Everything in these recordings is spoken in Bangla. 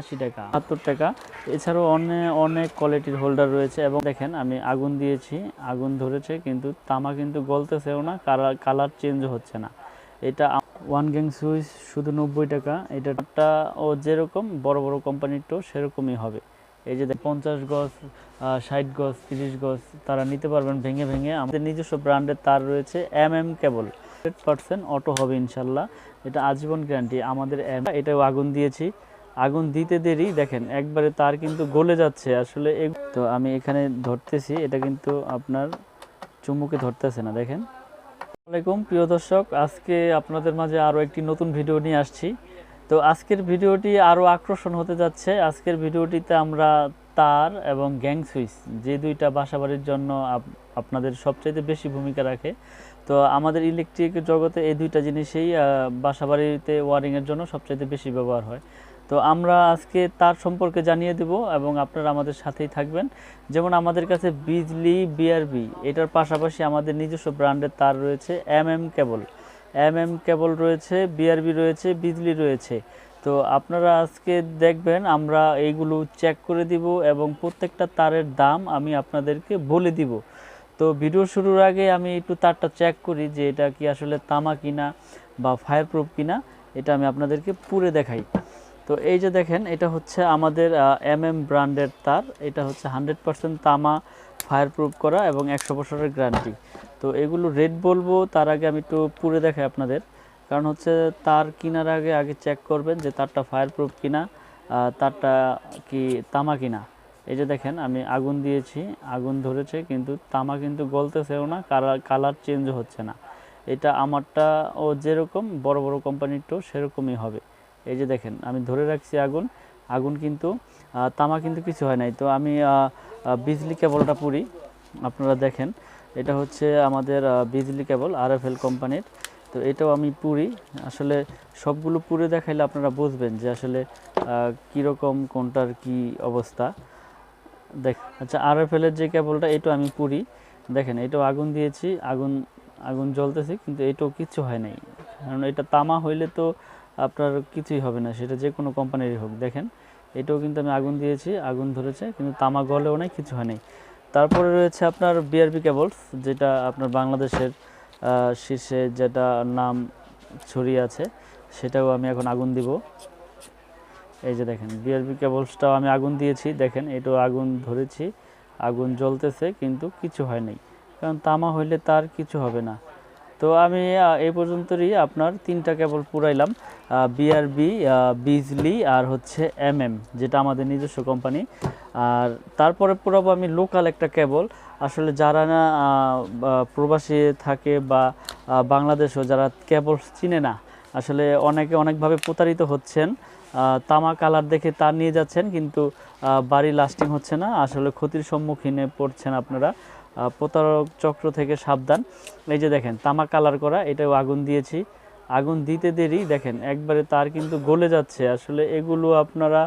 আশি টাকা বাহাত্তর টাকা। এছাড়াও অনেক অনেক কোয়ালিটির হোল্ডার রয়েছে এবং দেখেন আমি আগুন দিয়েছি, আগুন ধরেছে কিন্তু তামা কিন্তু গলতেছেও না কালার কালার চেঞ্জ হচ্ছে না। এটা ওয়ান গ্যাং সুইচ শুধু নব্বই টাকা এটাটা ও যেরকম বড় বড় কোম্পানিরটাও সেরকমই হবে। এই যে পঞ্চাশ গজ ষাট গজ, তিরিশ গজ, তারা নিতে পারবেন ভেঙে ভেঙে। আমাদের নিজস্ব ব্র্যান্ডের তার রয়েছে M M cable hundred percent auto হবে ইনশাল্লাহ। এটা আজীবন গ্যারান্টি আমাদের M- এটাও আগুন দিয়েছি। আগুন দিতে দেরি। দেখেন, একবারে তার কিন্তু গলে যাচ্ছে। আসলে তো আমি এখানে ধরতেছি, এটা কিন্তু আপনার চুমুকে ধরতেছে না, দেখেন। আসসালামাইকুম প্রিয় দর্শক, আজকে আপনাদের মাঝে আরও একটি নতুন ভিডিও নিয়ে আসছি। তো আজকের ভিডিওটি আরও আকর্ষণ হতে যাচ্ছে। আজকের ভিডিওটিতে আমরা তার এবং গ্যাং সুইচ যে দুইটা বাসাবাড়ির জন্য আপ- আপনাদের সবচাইতে বেশি ভূমিকা রাখে। তো আমাদের ইলেকট্রিক জগতে এই দুইটা জিনিসেই বাসাবাড়িতে ওয়ারিংয়ের জন্য সবচাইতে বেশি ব্যবহার হয়। তো আমরা আজকে তার সম্পর্কে জানিয়ে দেব এবং আপনারা আমাদের সাথেই থাকবেন। যেমন আমাদের কাছে বিজলি বিআরবি এটার পাশাপাশি আমাদের নিজস্ব ব্র্যান্ডের তার রয়েছে M M cable M M cable রয়েছে বিআরবি রয়েছে, বিজলি রয়েছে। তো আপনারা আজকে দেখবেন, আমরা এইগুলো চেক করে দিব এবং প্রত্যেকটা তারের দাম আমি আপনাদেরকে বলে দিব। তো ভিডিও শুরুর আগে আমি একটু তারটা চেক করি যে এটা কি আসলে তামা কিনা বা ফায়ার প্রুফ কিনা, এটা আমি আপনাদেরকে পুরে দেখাই। তো এই যে দেখেন, এটা হচ্ছে আমাদের এম এম ব্র্যান্ডের তার। এটা হচ্ছে হান্ড্রেড পার্সেন্ট তামা ফায়ার প্রুফ করা এবং একশো বছরের গ্যারান্টি তো এগুলো রেট বলব, তার আগে আমি একটু পুরে দেখাই আপনাদের। কারণ হচ্ছে তার কেনার আগে আগে চেক করবেন যে তারটা ফায়ার প্রুফ কিনা তারটা কি তামা কিনা। এই যে দেখেন, আমি আগুন দিয়েছি, আগুন ধরেছে, কিন্তু তামা কিন্তু গলতেছেও না কালার কালার চেঞ্জ হচ্ছে না। এটা আমারটা ও যেরকম, বড় বড় কোম্পানিরটাও সেরকমই হবে। এই যে দেখেন, আমি ধরে রাখছি আগুন। আগুন কিন্তু তামা কিন্তু কিছু হয় নাই। তো আমি বিজলি কেবলটা পুরি। আপনারা দেখেন, এটা হচ্ছে আমাদের বিজলি কেবল আর এফ এল কোম্পানির। তো এটাও আমি পুরি। আসলে সবগুলো পুরে দেখাইলে আপনারা বুঝবেন যে আসলে কীরকম, কোনটার কি অবস্থা। দেখ আচ্ছা আর এফ এলের যে কেবলটা, এটাও আমি পুরি। দেখেন, এটাও আগুন দিয়েছি। আগুন আগুন জ্বলতেছে, কিন্তু এটাও কিচ্ছু হয় নাই। কারণ এটা তামা হইলে তো আপনার কিছুই হবে না, সেটা যে কোনো কোম্পানিরই হোক। দেখেন, এটাও কিন্তু আমি আগুন দিয়েছি, আগুন ধরেছে, কিন্তু তামা গলেও নাই, কিছু হয়নি। তারপরে রয়েছে আপনার বিআরবি কেবলস যেটা আপনার বাংলাদেশের শীর্ষে যেটা নাম ছড়িয়ে আছে, সেটাও আমি এখন আগুন দিব। এই যে দেখেন বিআরবি কেবলসটাও আমি আগুন দিয়েছি, দেখেন, এটাও আগুন ধরেছি, আগুন জ্বলতেছে, কিন্তু কিছু হয় নাই কারণ তামা হইলে তার কিছু হবে না। তো আমি এই পর্যন্তই আপনার তিনটা কেবল পুরাইলাম বিআরবি বিজলি আর হচ্ছে এমএম যেটা আমাদের নিজস্ব কোম্পানি আর তারপরে পুরাবো আমি লোকাল একটা কেবল। আসলে যারা না প্রবাসী থাকে বা বাংলাদেশও যারা কেবল চিনে না, আসলে অনেকে অনেকভাবে প্রতারিত হচ্ছেন। তামা কালার দেখে তার নিয়ে যাচ্ছেন, কিন্তু বাড়ি লাস্টিং হচ্ছে না। আসলে ক্ষতির সম্মুখীনে পড়ছেন আপনারা। প্রতারক চক্র থেকে সাবধান। এই যে দেখেন তামা কালার করা, এটাও আগুন দিয়েছি। আগুন দিতে দেরি, দেখেন, একবারে তার কিন্তু গলে যাচ্ছে। আসলে এগুলো আপনারা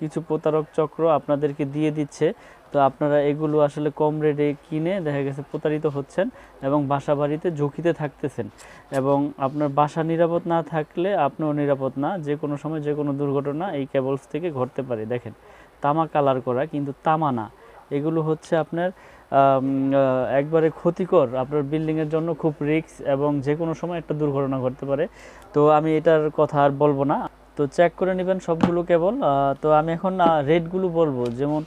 কিছু প্রতারক চক্র আপনাদেরকে দিয়ে দিচ্ছে। তো আপনারা এগুলো আসলে কম রেটে কিনে, দেখা গেছে, প্রতারিত হচ্ছেন এবং বাসা বাড়িতে ঝুঁকিতে থাকতেছেন। এবং আপনার বাসা নিরাপদ না থাকলে আপনিও নিরাপদ না। যে কোনো সময় যে কোনো দুর্ঘটনা এই কেবলস থেকে ঘটতে পারে। দেখেন, তামা কালার করা, কিন্তু তামা না। এগুলো হচ্ছে আপনার একবারে ক্ষতিকর আপনার বিল্ডিংয়ের জন্য খুব রিস্ক এবং যে কোনো সময় একটা দুর্ঘটনা ঘটতে পারে। তো আমি এটার কথা আর বলব না। তো চেক করে নেবেন সবগুলো কেবল। তো আমি এখন রেটগুলো বলব। যেমন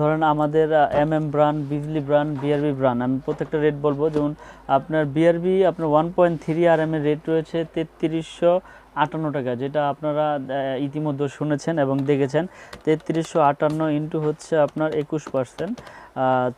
ধরেন আমাদের M M brand Bijli brand BRB brand আমি প্রত্যেকটা রেট বলব। যেমন, আপনার বিআরবি আপনার one point three R M এর রেট রয়েছে তেত্রিশশো আটান্ন টাকা যেটা আপনারা ইতিমধ্যে শুনেছেন এবং দেখেছেন। তেত্রিশশো আটান্ন ইন্টু হচ্ছে আপনার একুশ পার্সেন্ট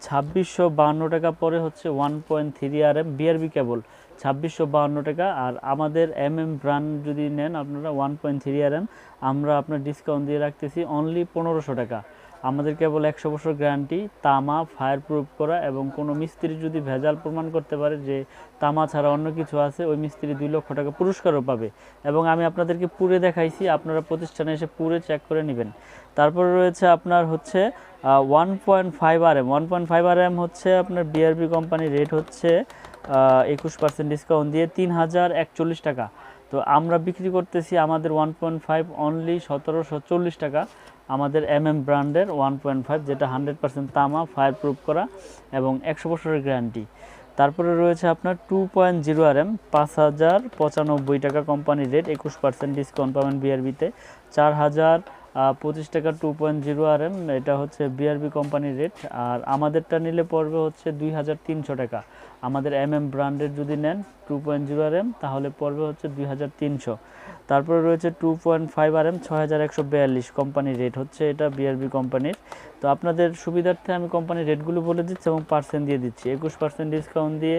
ছাব্বিশশো বাহান্ন টাকা পরে হচ্ছে one point three R M BRB cable ছাব্বিশশো বাহান্ন টাকা। আর আমাদের এম এম ব্র্যান্ড যদি নেন আপনারা one point three R M আমরা আপনার ডিসকাউন্ট দিয়ে রাখতেছি অনলি পনেরোশো টাকা। আমাদের কেবল একশো বছর গ্যারান্টি, তামা ফায়ার প্রুফ করা এবং কোনো মিস্ত্রি যদি ভেজাল প্রমাণ করতে পারে যে তামা ছাড়া অন্য কিছু আছে, ওই মিস্ত্রি দুই লক্ষ টাকা পুরস্কারও পাবে। এবং আমি আপনাদেরকে পুরে দেখাইছি, আপনারা প্রতিষ্ঠানে এসে পুরে চেক করে নেবেন। তারপরে রয়েছে আপনার হচ্ছে one point five R M one point five R M হচ্ছে আপনার বিআরবি কোম্পানির রেট হচ্ছে একুশ পার্সেন্ট ডিসকাউন্ট দিয়ে তিন হাজার একচল্লিশ টাকা। তো আমরা বিক্রি করতেছি আমাদের ওয়ান পয়েন্ট ফাইভ অনলি সতেরোশো চল্লিশ টাকা। আমাদের এম এম ব্র্যান্ডের ওয়ান পয়েন্ট ফাইভ যেটা হান্ড্রেড পার্সেন্ট তামা ফায়ার প্রুফ করা এবং একশো বছরের গ্যারান্টি। তারপরে রয়েছে আপনার two point zero R M পাঁচ হাজার পঁচানব্বই টাকা কোম্পানির রেট একুশ পার্সেন্ট ডিসকাউন্ট পাবেন বিআরবিতে চার হাজার পঁচিশ টাকা two point zero R M এটা হচ্ছে বিআরবি কোম্পানির রেট আর আমাদেরটা নিলে পড়বে হচ্ছে দুই হাজার তিনশো টাকা। আমাদের এম এম ব্র্যান্ডের যদি নেন two point zero R M তাহলে পড়বে হচ্ছে দুই হাজার তিনশো। তারপরে রয়েছে two point five R M ছয় হাজার একশো বিয়াল্লিশ কোম্পানির রেট হচ্ছে এটা বিআরবি কোম্পানির। তো আপনাদের সুবিধার্থে আমি কোম্পানির রেটগুলো বলে দিচ্ছি এবং পার্সেন্ট দিয়ে দিচ্ছি। একুশ পার্সেন্ট ডিসকাউন্ট দিয়ে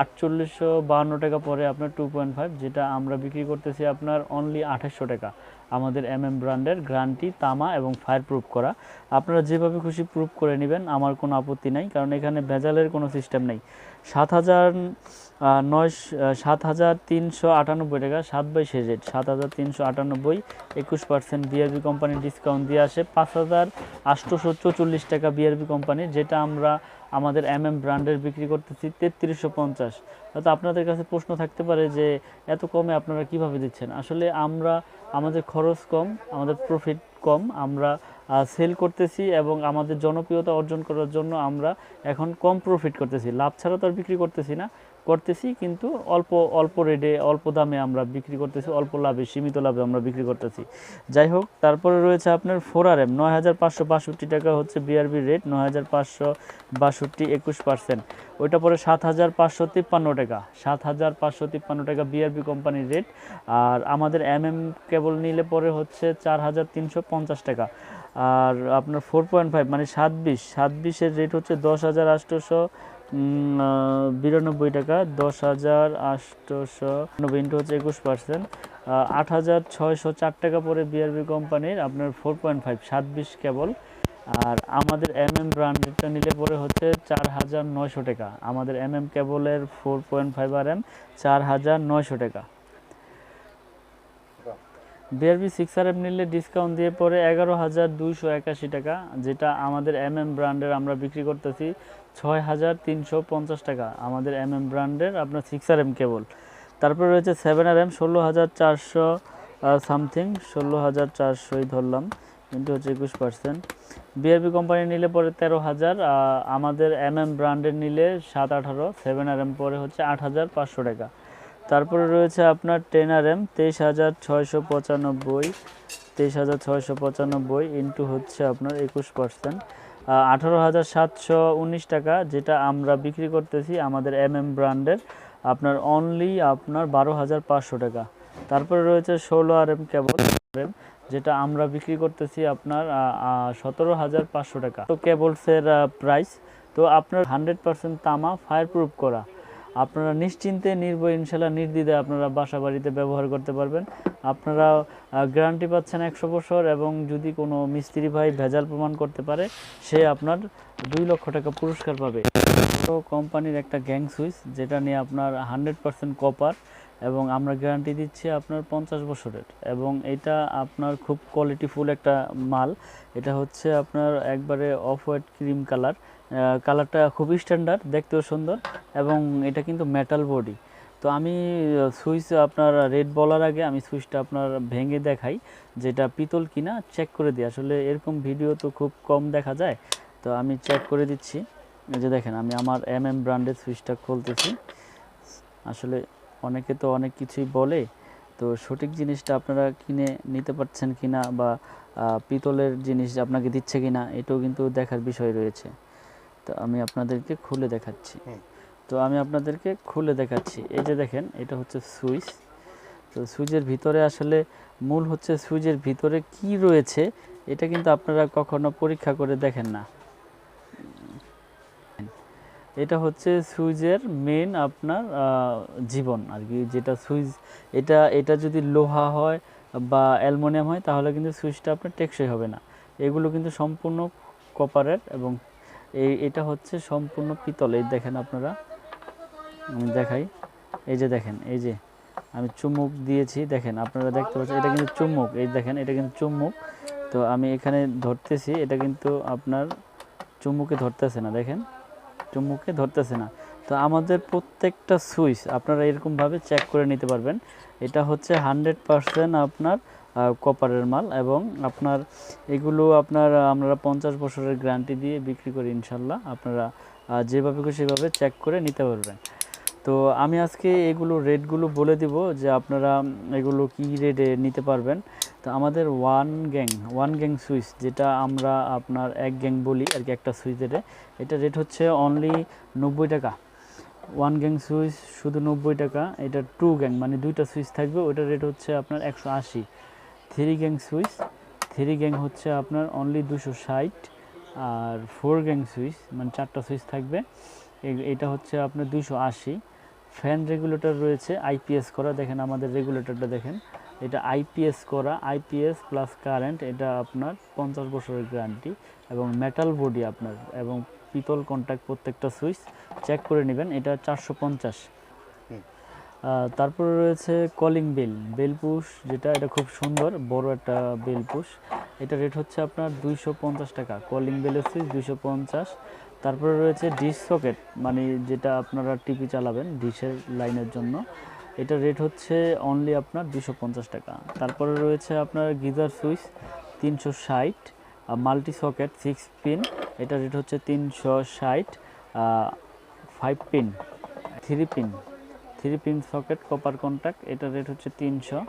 আটচল্লিশশো বাহান্ন টাকা পরে আপনার টু পয়েন্ট ফাইভ যেটা আমরা বিক্রি করতেছি আপনার অনলি আঠাশশো টাকা। আমাদের এম এম ব্র্যান্ডের গ্রান্টি তামা এবং ফায়ার প্রুফ করা। আপনারা যেভাবে খুশি প্রুফ করে নেবেন, আমার কোনো আপত্তি নাই, কারণ এখানে ভেজালের কোনো সিস্টেম নেই। সাত হাজার নয় সাত হাজার তিনশো আটানব্বই টাকা, সাত বাই শেষ রেট সাত হাজার তিনশো আটানব্বই, একুশ পার্সেন্ট বিআরবি কোম্পানির ডিসকাউন্ট দিয়ে আসে। পাঁচ হাজার আটশোশো চৌচল্লিশ টাকা বিআরবি কোম্পানির যেটা আমরা আমাদের এম এম ব্র্যান্ডের বিক্রি করতেছি তেত্রিশশো পঞ্চাশ। হয়তো আপনাদের কাছে প্রশ্ন থাকতে পারে যে এত কমে আপনারা কীভাবে দিচ্ছেন? আসলে আমরা, আমাদের খরচ কম, আমাদের প্রফিট কম, আমরা সেল করতেছি এবং আমাদের জনপ্রিয়তা অর্জন করার জন্য আমরা এখন কম প্রফিট করতেছি। লাভ ছাড়া তো আর বিক্রি করতেছি না। করতেছি, কিন্তু অল্প অল্প রেটে, অল্প দামে আমরা বিক্রি করতেছি, অল্প লাভে, সীমিত লাভে আমরা বিক্রি করতেছি। যাই হোক, তারপরে রয়েছে আপনার ফোর আর এম নয় হাজার পাঁচশো বাষট্টি টাকা হচ্ছে বিআরবি রেট নয় হাজার পাঁচশো বাষট্টি, একুশ পার্সেন্ট ওইটা পরে সাত হাজার পাঁচশো তিপ্পান্ন টাকা, সাত হাজার পাঁচশো তিপ্পান্ন টাকা বিআরবি কোম্পানির রেট আর আমাদের এম এম কেবল নিলে পরে হচ্ছে চার হাজার তিনশো পঞ্চাশ টাকা। আর আপনার ফোর পয়েন্ট ফাইভ মানে সাত বিশ, সাত বিশের রেট হচ্ছে দশ হাজার আটশোশো বিরানব্বই টাকা, দশ হাজার আটশোশো নব্বই ইন্টু হচ্ছে একুশ পার্সেন্ট আট হাজার ছয়শো চার টাকা পরে বিআরবি কোম্পানির আপনার ফোর পয়েন্ট ফাইভ সাত বিশ কেবল। আর আমাদের এম এম ব্র্যান্ডেডটা নিলে পরে হচ্ছে চার হাজার নয়শো টাকা। আমাদের এম এম কেবলের four point five R M চার হাজার নয়শো টাকা। বিআরবি সিক্স আর এম নিলে ডিসকাউন্ট দিয়ে পরে এগারো হাজার দুইশো একাশি টাকা, যেটা আমাদের এম এম ব্র্যান্ডের আমরা বিক্রি করতেছি ছয় হাজার তিনশো পঞ্চাশ টাকা, আমাদের এম এম ব্র্যান্ডের আপনার সিক্স আর এম কেবল তারপরে রয়েছে সেভেন আর এম ষোলো হাজার চারশো সামথিং ষোলো হাজার চারশোই ধরলাম, কিন্তু হচ্ছে একুশ পার্সেন্ট বিআরবি কোম্পানি নিলে পরে তেরো হাজার আমাদের এম এম ব্র্যান্ডের নিলে সাত আঠারো সেভেন আর এম পরে হচ্ছে আট হাজার পাঁচশো টাকা। তারপরে রয়েছে আপনার টেন আর এম তেইশ হাজার ছয়শো পঁচানব্বই, তেইশ হাজার ছয়শো পঁচানব্বই ইন্টু হচ্ছে আপনার একুশ পার্সেন্ট আঠারো হাজার সাতশো উনিশ টাকা যেটা আমরা বিক্রি করতেছি আমাদের এম এম ব্র্যান্ডের আপনার অনলি আপনার বারো হাজার পাঁচশো টাকা। তারপরে রয়েছে ষোলো আর এম কেবল এম যেটা আমরা বিক্রি করতেছি আপনার সতেরো হাজার পাঁচশো টাকা। তো কেবলসের প্রাইস তো আপনার হান্ড্রেড পার্সেন্ট তামা ফায়ার প্রুফ করা। আপনারা নিশ্চিন্তে, নির্ভয় ইনশাল্লাহ নির্দ্বিধায় আপনারা বাসা বাড়িতে ব্যবহার করতে পারবেন। আপনারা গ্যারান্টি পাচ্ছেন একশো বছর এবং যদি কোনো মিস্ত্রি ভাই ভেজাল প্রমাণ করতে পারে, সে আপনার দুই লক্ষ টাকা পুরস্কার পাবে। তো কোম্পানির একটা গ্যাং সুইচ, যেটা নিয়ে আপনার হান্ড্রেড পার্সেন্ট কপার এবং আমরা গ্যারান্টি দিচ্ছি আপনার পঞ্চাশ বছরের। এবং এটা আপনার খুব কোয়ালিটিফুল একটা মাল। এটা হচ্ছে আপনার একবারে অফ হোয়াইট ক্রিম কালার কালারটা খুবই স্ট্যান্ডার্ড দেখতেও সুন্দর এবং এটা কিন্তু মেটাল বডি তো আমি সুইচ আপনার রেড বলার আগে আমি সুইচটা আপনার ভেঙে দেখাই, যেটা পিতল কিনা চেক করে দিই। আসলে এরকম ভিডিও তো খুব কম দেখা যায়। তো আমি চেক করে দিচ্ছি। যে দেখেন, আমি আমার এম এম ব্র্যান্ডের সুইচটা খুলতেছি। আসলে অনেকে তো অনেক কিছুই বলে, তো সঠিক জিনিসটা আপনারা কিনে নিতে পারছেন কিনা বা পিতলের জিনিস আপনাকে দিচ্ছে কিনা, এটাও কিন্তু দেখার বিষয় রয়েছে। তো আমি আপনাদেরকে খুলে দেখাচ্ছি। তো আমি আপনাদেরকে খুলে দেখাচ্ছি। এই যে দেখেন এটা হচ্ছে সুইচ। তো সুইচের ভিতরে আসলে মূল হচ্ছে সুইচের ভিতরে কি রয়েছে এটা কিন্তু আপনারা কখনো পরীক্ষা করে দেখেন না। এটা হচ্ছে সুইচের মেন আপনার জীবন আর কি। যেটা সুইচ এটা এটা যদি লোহা হয় বা অ্যালমোনিয়াম হয় তাহলে কিন্তু সুইচটা আপনার টেকসই হবে না। এগুলো কিন্তু সম্পূর্ণ কপারের এবং এই, এটা হচ্ছে সম্পূর্ণ পিতল, এই দেখেন আপনারা। আমি দেখাই। এই যে দেখেন, এই যে আমি চুমুক দিয়েছি, দেখেন আপনারা দেখতে পাচ্ছেন, এটা কিন্তু চুম্বক, এই দেখেন, এটা কিন্তু চুম্বক। তো আমি এখানে ধরতেছি, এটা কিন্তু আপনার চুম্বুকে ধরতেছে না, দেখেন। চুম্বুকে ধরতেছে না। তো আমাদের প্রত্যেকটা সুইচ আপনারা এরকমভাবে চেক করে নিতে পারবেন। এটা হচ্ছে হান্ড্রেড পারসেন্ট আপনার কপারের মাল এবং আপনার এগুলো আপনার আমরা পঞ্চাশ বছরের গ্যারান্টি দিয়ে বিক্রি করি ইনশাল্লাহ আপনারা যেভাবে খুশি সেভাবে চেক করে নিতে পারবেন। তো আমি আজকে এগুলো রেটগুলো বলে দিব যে আপনারা এগুলো কি রেটে নিতে পারবেন। তো আমাদের one gang one gang switch যেটা আমরা আপনার এক গ্যাং বলি আর কি একটা সুইচের এটা রেট হচ্ছে অনলি নব্বই টাকা। ওয়ান গ্যাং সুইচ শুধু নব্বই টাকা, এটা টু গ্যাং মানে দুইটা সুইচ থাকবে ওটার রেট হচ্ছে আপনার একশো আশি। Three gang switch, three gang হচ্ছে আপনার অনলি দুশো ষাট আর ফোর গ্যাং সুইচ মানে চারটা সুইচ থাকবে। এটা হচ্ছে আপনার দুশো আশি। ফ্যান রেগুলেটর রয়েছে আইপিএস করা, দেখেন আমাদের রেগুলেটরটা দেখেন। এটা আইপিএস করা আইপিএস প্লাস কারেন্ট এটা আপনার পঞ্চাশ বছরের গ্যারান্টি এবং মেটাল বডি আপনার, এবং পিতল কন্ট্যাক্ট প্রত্যেকটা সুইচ। চেক করে নেবেন, এটা চারশো পঞ্চাশ। তারপরে রয়েছে কলিং বেল। বেল পুশ যেটা, এটা খুব সুন্দর, বড় একটা বেল পুশ। এটা রেট হচ্ছে আপনার দুইশো পঞ্চাশ টাকা। কলিং বেলের সুইচ দুইশো পঞ্চাশ। তারপরে রয়েছে ডিশ সকেট মানে যেটা আপনারা টিভি চালাবেন ডিশের লাইনের জন্য। এটা রেট হচ্ছে অনলি আপনার দুশো টাকা। তারপরে রয়েছে আপনার গিজার সুইচ, তিনশো ষাট। মাল্টি সকেট সিক্স পিন এটা রেট হচ্ছে তিনশো ষাট। Five pin three pin three pin socket copper contact এটা রেট হচ্ছে তিনশো।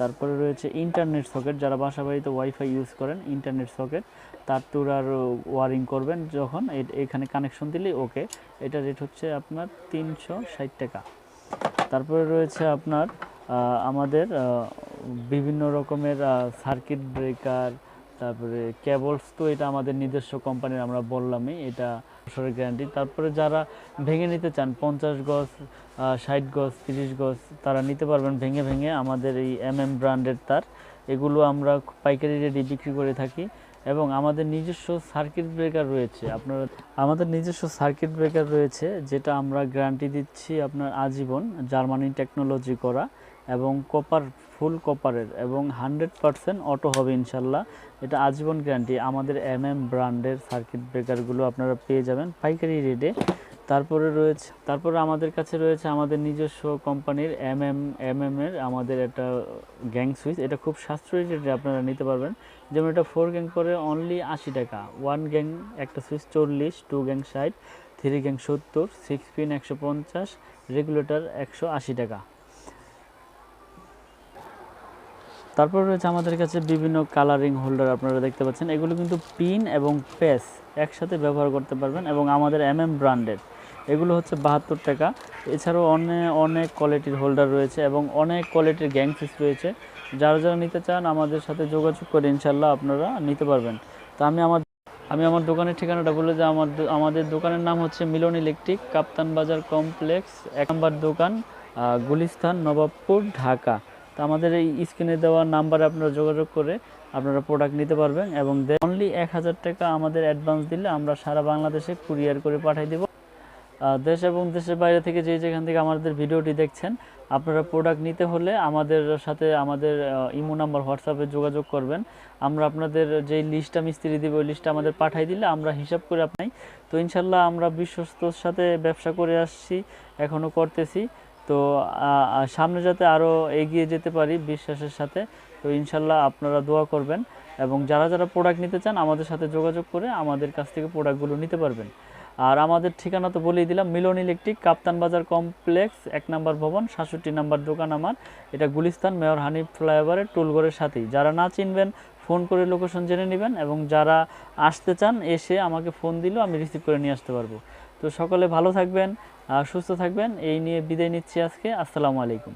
তারপরে রয়েছে ইন্টারনেট সকেট যারা বাসা ওয়াইফাই ইউজ করেন ইন্টারনেট সকেট তার তুর আর ওয়ারিং করবেন যখন এখানে কানেকশন দিলেই ওকে এটা রেট হচ্ছে আপনার তিনশো ষাট টাকা। তারপরে রয়েছে আপনার আমাদের বিভিন্ন রকমের সার্কিট ব্রেকার তারপরে কেবলস তো এটা আমাদের নিজস্ব কোম্পানির আমরা বললামই, এটা বছরের গ্যারান্টি তারপরে যারা ভেঙে নিতে চান, পঞ্চাশ গজ ষাট গজ, তিরিশ গজ, তারা নিতে পারবেন ভেঙে ভেঙে আমাদের এই এম এম ব্র্যান্ডের তার। এগুলো আমরা পাইকারি রেটে বিক্রি করে থাকি এবং আমাদের নিজস্ব সার্কিট ব্রেকার রয়েছে। আপনারা, আমাদের নিজস্ব সার্কিট ব্রেকার রয়েছে যেটা আমরা গ্যারান্টি দিচ্ছি আপনার আজীবন জার্মানি টেকনোলজি করা এবং কপার ফুল কপারের এবং হান্ড্রেড পারসেন্ট অটো হবে ইনশাল্লাহ। এটা আজীবন গ্যারান্টি। আমাদের এম এম ব্র্যান্ডের সার্কিট ব্রেকারগুলো আপনারা পেয়ে যাবেন পাইকারি রেটে। তারপরে রয়েছে তারপরে আমাদের কাছে রয়েছে আমাদের নিজস্ব কোম্পানির এম এম এম এম এর আমাদের একটা গ্যাং সুইচ। এটা খুব সাশ্রয়ী রেটে আপনারা নিতে পারবেন। যেমন এটা ফোর গ্যাং করে অনলি আশি টাকা। ওয়ান গ্যাং, একটা সুইচ চল্লিশ টু গ্যাং ষাট থ্রি গ্যাং সত্তর সিক্স পিন একশো পঞ্চাশ রেগুলেটর একশো আশি টাকা। তারপর রয়েছে আমাদের কাছে বিভিন্ন কালারিং হোল্ডার আপনারা দেখতে পাচ্ছেন। এগুলো কিন্তু পিন এবং পেস একসাথে ব্যবহার করতে পারবেন এবং আমাদের এম এম ব্র্যান্ডের এগুলো হচ্ছে বাহাত্তর টাকা। এছাড়াও অনেক অনেক কোয়ালিটির হোল্ডার রয়েছে এবং অনেক কোয়ালিটির গ্যাং পিস রয়েছে। যারা যারা নিতে চান আমাদের সাথে যোগাযোগ করে ইনশাল্লাহ আপনারা নিতে পারবেন। তো আমি আমার আমি আমার দোকানের ঠিকানাটা বলে যে আমার আমাদের দোকানের নাম হচ্ছে মিলন ইলেকট্রিক, কাপ্তান বাজার কমপ্লেক্স, এক নম্বর দোকান গুলিস্তান, নবাবপুর, ঢাকা। তো আমাদের এই স্ক্রিনে দেওয়া নাম্বারে আপনারা যোগাযোগ করে আপনারা প্রোডাক্ট নিতে পারবেন এবং অনলি এক হাজার টাকা আমাদের অ্যাডভান্স দিলে আমরা সারা বাংলাদেশে কুরিয়ার করে পাঠিয়ে দেব। দেশ এবং দেশের বাইরে থেকে যে যেখান থেকে আমাদের ভিডিওটি দেখছেন, আপনারা প্রোডাক্ট নিতে হলে আমাদের সাথে আমাদের ইমো নাম্বার হোয়াটসঅ্যাপে যোগাযোগ করবেন। আমরা আপনাদের যে লিস্টটা মিস্ত্রি দেবে, ওই লিস্টটা আমাদের পাঠিয়ে দিলে আমরা হিসাব করে আপনাই। তো ইনশাল্লাহ আমরা বিশ্বস্তর সাথে ব্যবসা করে আসছি এখনও করতেছি। তো সামনে যাতে আরও এগিয়ে যেতে পারি বিশ্বাসের সাথে, তো ইনশাল্লাহ আপনারা দোয়া করবেন এবং যারা যারা প্রোডাক্ট নিতে চান আমাদের সাথে যোগাযোগ করে আমাদের কাছ থেকে প্রোডাক্টগুলো নিতে পারবেন। আর আমাদের ঠিকানা তো বলেই দিলাম, মিলন ইলেকট্রিক, কাপ্তান বাজার কমপ্লেক্স, এক নম্বর ভবন, সাতষট্টি নাম্বার দোকান আমার। এটা গুলিস্তান, মেয়র হানিফ ফ্লাইওভারের টুলঘরের সাথেই। যারা না চিনবেন, ফোন করে লোকেশন জেনে নেবেন এবং যারা আসতে চান, এসে আমাকে ফোন দিলেও আমি রিসিভ করে নিয়ে আসতে পারব। তো সকলে ভালো থাকবেন সুস্থ থাকবেন। এই নিয়ে বিদায় নিচ্ছি আজকে। আসসালামু আলাইকুম।